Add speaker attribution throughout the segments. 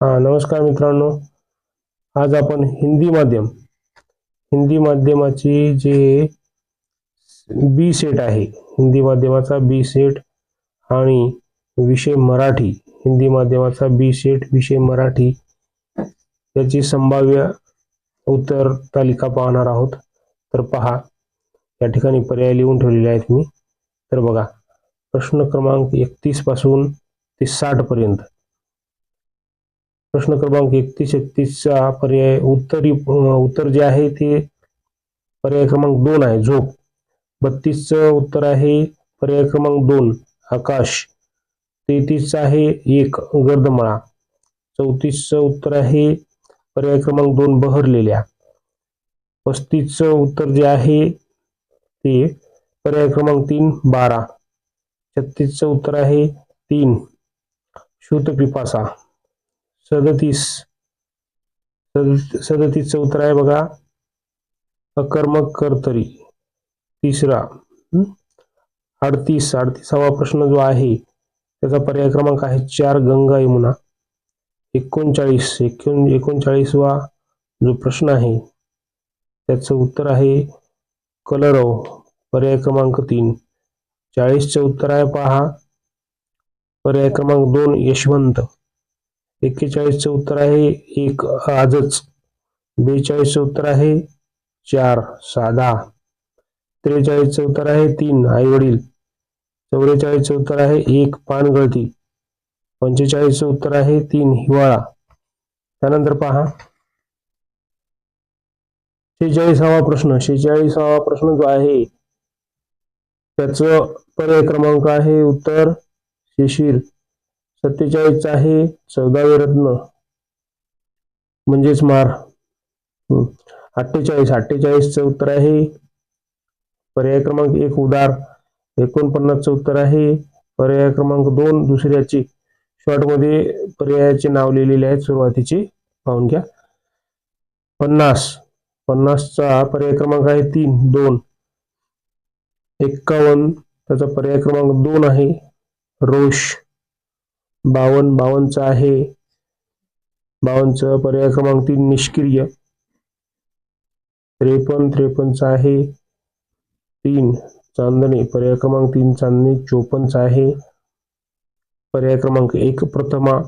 Speaker 1: हा नमस्कार मित्रांनो. आज आपण हिंदी माध्यम हिंदी माध्यमाची जे बी सेट आहे हिंदी माध्यमाचा बी सेट आणि विषय मराठी हिंदी माध्यमाचा बी सेट विषय मराठी याची संभाव्य उत्तर तालिका पाहणार आहोत. तर पहा या ठिकाणी पर्याय लिहून ठेवलेले आहेत मी. तर बघा प्रश्न क्रमांक एकतीसपासून ते साठ पर्यंत. प्रश्न क्रमांक एकतीस एकतीसचा पर्याय उत्तरी उत्तर जे आहे ते पर्याय क्रमांक दोन आहे झोप. बत्तीसचं उत्तर आहे पर्याय क्रमांक दोन आकाश. तेहतीसचं आहे एक गर्दमळा. चौतीसचं उत्तर आहे पर्याय क्रमांक दोन बहरलेल्या. पस्तीसचं उत्तर जे आहे ते पर्याय क्रमांक तीन बारा. छत्तीसचं उत्तर आहे तीन श्रुतपिपासा. सदतीस. सदतीस चौथा उत्तर आहे बघा. अकर्मक कर्तरी तिसरा. अडतीस अडतीसावा प्रश्न जो आहे त्याचा पर्याय क्रमांक आहे चार गंगा यमुना. एकोणचाळीस एकोण एकोणचाळीसवा जो प्रश्न आहे त्याचं उत्तर आहे कलरव. पर्याय क्रमांक तीन. चाळीसचं उत्तर आहे पहा. पर्याय क्रमांक दोन यशवंत. एक्केचाळीसचं उत्तर आहे. एक आजच. बेचाळीसचं उत्तर आहे. चार साधा. त्रेचाळीसचं उत्तर आहे. तीन आईवडील. चौवेचाळीसचं उत्तर आहे. एक पानगळती. पंचेचाळीसचं उत्तर आहे. तीन हिवाळा. त्यानंतर पहा. शेहेचाळीसावा प्रश्न. शेहेचाळीसावा प्रश्न जो आहे त्याचं पर्याय क्रमांक आहे उत्तर शिशिर सत्तेचाळीस आहे चौदावे रत्न. म्हणजेच मार. हम्म. अठ्ठेचाळीस अठ्ठेचाळीसचं उत्तर आहे. पर्याय क्रमांक एक उदार. एकोणपन्नासचं उत्तर आहे. पर्याय क्रमांक दोन दुसऱ्याची. शॉर्टमध्ये पर्यायाचे नाव लिहिलेले आहेत. सुरुवातीचे पाहून घ्या. पन्नास. पन्नासचा पर्याय क्रमांक आहे तीन दोन. एक्कावन्न. त्याचा पर्याय क्रमांक दोन आहे. रोष. बावन्न बावन्नचा आहे. बावन्नचं पर्याय क्रमांक तीन निष्क्रिय. त्रेपन्न त्रेपन्नच आहे. तीन चांदणे. पर्याय क्रमांक तीन चांदणे. चोपन्नचा आहे. पर्याय क्रमांक एक प्रथमा.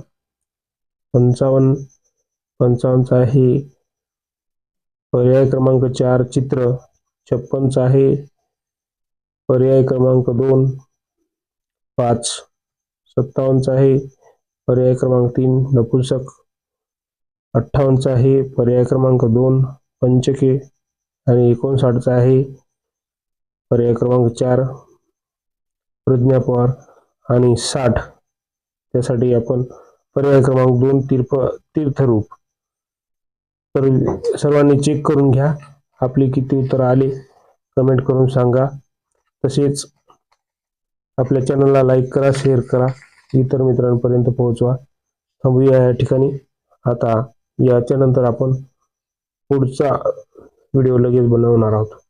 Speaker 1: पंचावन्न पंचावन्नचा आहे. पर्याय क्रमांक चार चित्र. छप्पनचा आहे. पर्याय क्रमांक दोन पाच. सत्तावन्नचा आहे पर्याय क्रमांक तीन नपुंसक. अठ्ठावन्नचा आहे पर्याय क्रमांक दोन पंचके. आणि एकोणसाठचा आहे पर्याय क्रमांक चार प्रज्ञा पवार. आणि साठ त्यासाठी आपण पर्याय क्रमांक दोन तीर्थ तीर्थरूप. तर सर्वांनी चेक करून घ्या. आपले किती उत्तर आले कमेंट करून सांगा. तसेच आपल्या चॅनलला लाईक करा शेअर करा. इतर मित्रांपर्यंत पोहोचवा. थांबूया या ठिकाणी. आता याच्यानंतर आपण पुढचा व्हिडिओ लगेच बनवणार आहोत.